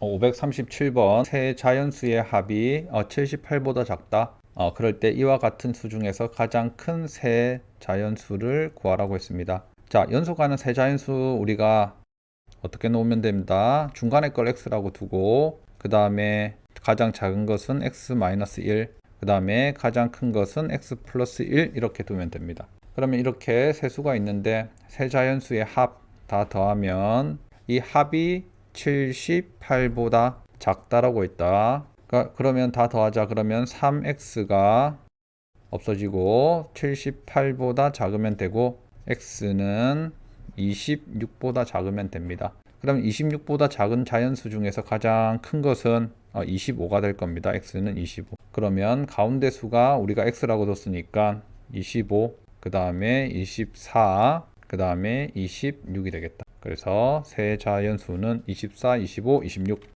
537번 세 자연수의 합이 78보다 작다. 어, 그럴 때 이와 같은 수 중에서 가장 큰 세 자연수를 구하라고 했습니다. 자, 연속하는 세 자연수 우리가 어떻게 놓으면 됩니다. 중간에 걸 x라고 두고 그 다음에 가장 작은 것은 x-1 그 다음에 가장 큰 것은 x 플러스 1 이렇게 두면 됩니다. 그러면 이렇게 세 수가 있는데 세 자연수의 합 다 더하면 이 합이 78보다 작다라고 했다. 그러니까 그러면 다 더하자 그러면 3x가 없어지고 78보다 작으면 되고 x는 26보다 작으면 됩니다. 그럼 26보다 작은 자연수 중에서 가장 큰 것은 25가 될 겁니다. x는 25. 그러면 가운데 수가 우리가 x라고 뒀으니까 25, 그 다음에 24, 그 다음에 26이 되겠다. 그래서 세 자연수는 24, 25, 26